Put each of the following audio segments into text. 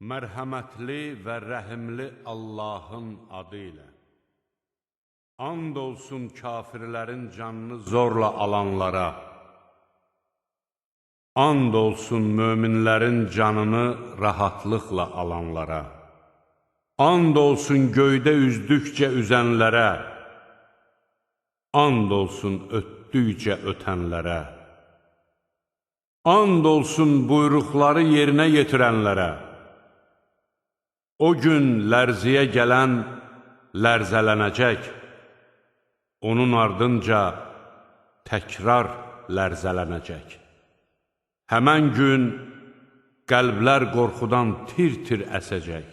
Mərhəmətli və rəhimli Allahın adı ilə. And olsun kafirlərin canını zorla alanlara. And olsun möminlərin canını rahatlıqla alanlara. And olsun göydə üzdükcə üzənlərə. And olsun ötdükcə ötənlərə. And olsun buyruqları yerinə yetirənlərə. O gün lərziyə gələn lərzələnəcək. Onun ardınca təkrar lərzələnəcək. Həmən gün qəlblər qorxudan tir-tir əsəcək.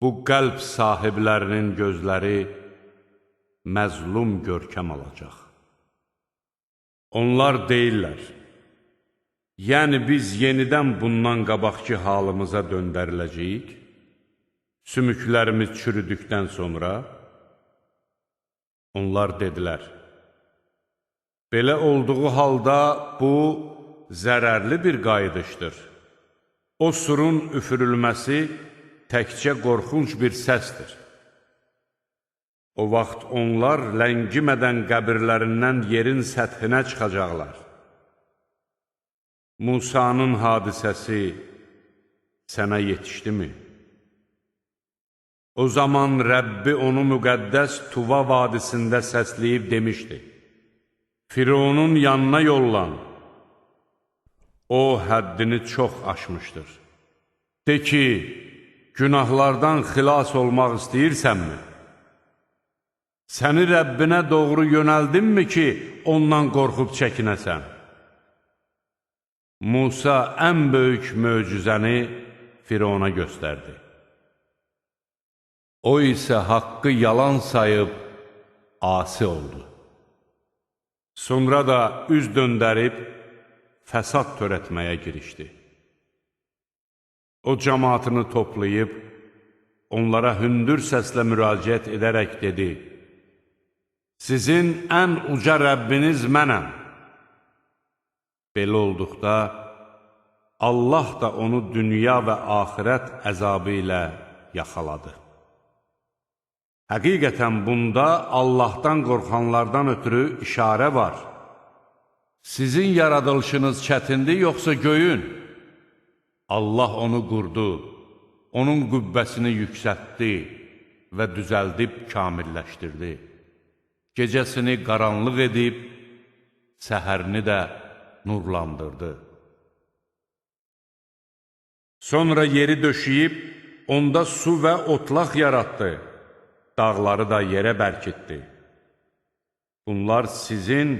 Bu qəlb sahiblərinin gözləri məzlum görkəm alacaq. Onlar deyirlər, yəni biz yenidən bundan qabaqki halımıza döndəriləcəyik, sümüklərimiz çürüdükdən sonra, onlar dedilər, belə olduğu halda bu zərərli bir qayıdışdır. O surun üfürülməsi təkcə qorxunc bir səsdir. O vaxt onlar ləngimədən qəbirlərindən yerin səthinə çıxacaqlar. Musanın hadisəsi sənə yetişdimi? O zaman Rəbbi onu müqəddəs Tuva vadisində səsləyib demişdi. Fironun yanına yollan. O, həddini çox aşmışdır. De ki, günahlardan xilas olmaq istəyirsənmi? Səni Rəbbinə doğru yönəldinmi ki, ondan qorxub çəkinəsən? Musa ən böyük möcüzəni Firona göstərdi. O isə haqqı yalan sayıb asi oldu. Sonra da üz döndərib fəsad törətməyə girişdi. O cəmaatını toplayıb, onlara hündür səslə müraciət edərək dedi, Sizin ən uca Rəbbiniz mənəm. Belə olduqda, Allah da onu dünya və axirət əzabı ilə yaxaladı. Həqiqətən bunda Allahdan qorxanlardan ötürü işarə var. Sizin yaradılışınız çətindir, yoxsa göyün? Allah onu qurdu, onun qübbəsini yüksətdi və düzəldib kamilləşdirdi. Gecəsini qaranlıq edib, səhərini də nurlandırdı. Sonra yeri döşəyib, onda su və otlaq yaratdı, dağları da yerə bərkitdi. Bunlar sizin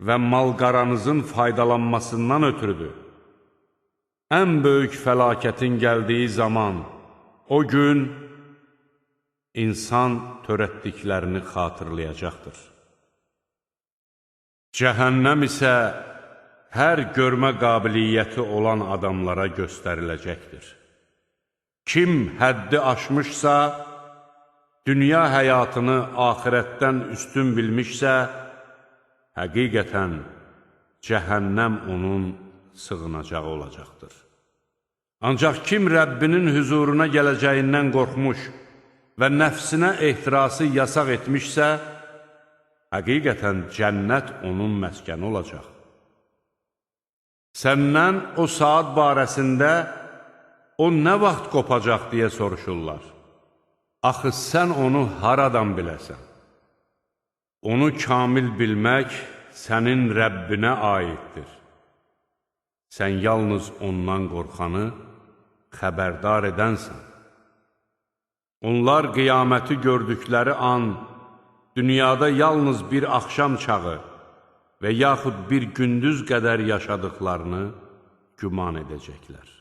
və malqaranızın faydalanmasından ötürüdür. Ən böyük fəlakətin gəldiyi zaman, o gün insan törətdiklərini xatırlayacaqdır. Cəhənnəm isə hər görmə qabiliyyəti olan adamlara göstəriləcəkdir. Kim həddi aşmışsa, dünya həyatını axirətdən üstün bilmişsə, həqiqətən cəhənnəm onun sığınacağı olacaqdır. Ancaq kim Rəbbinin hüzuruna gələcəyindən qorxmuş və nəfsinə ehtirası yasaq etmişsə, həqiqətən cənnət onun məskəni olacaq. Səndən o saat barəsində o nə vaxt qopacaq deyə soruşurlar. Axı sən onu haradan biləsən? Onu kamil bilmək sənin Rəbbinə aiddir. Sən yalnız ondan qorxanı xəbərdar edənsən. Onlar qiyaməti gördükləri an, dünyada yalnız bir axşam çağı və yaxud bir gündüz qədər yaşadıqlarını güman edəcəklər.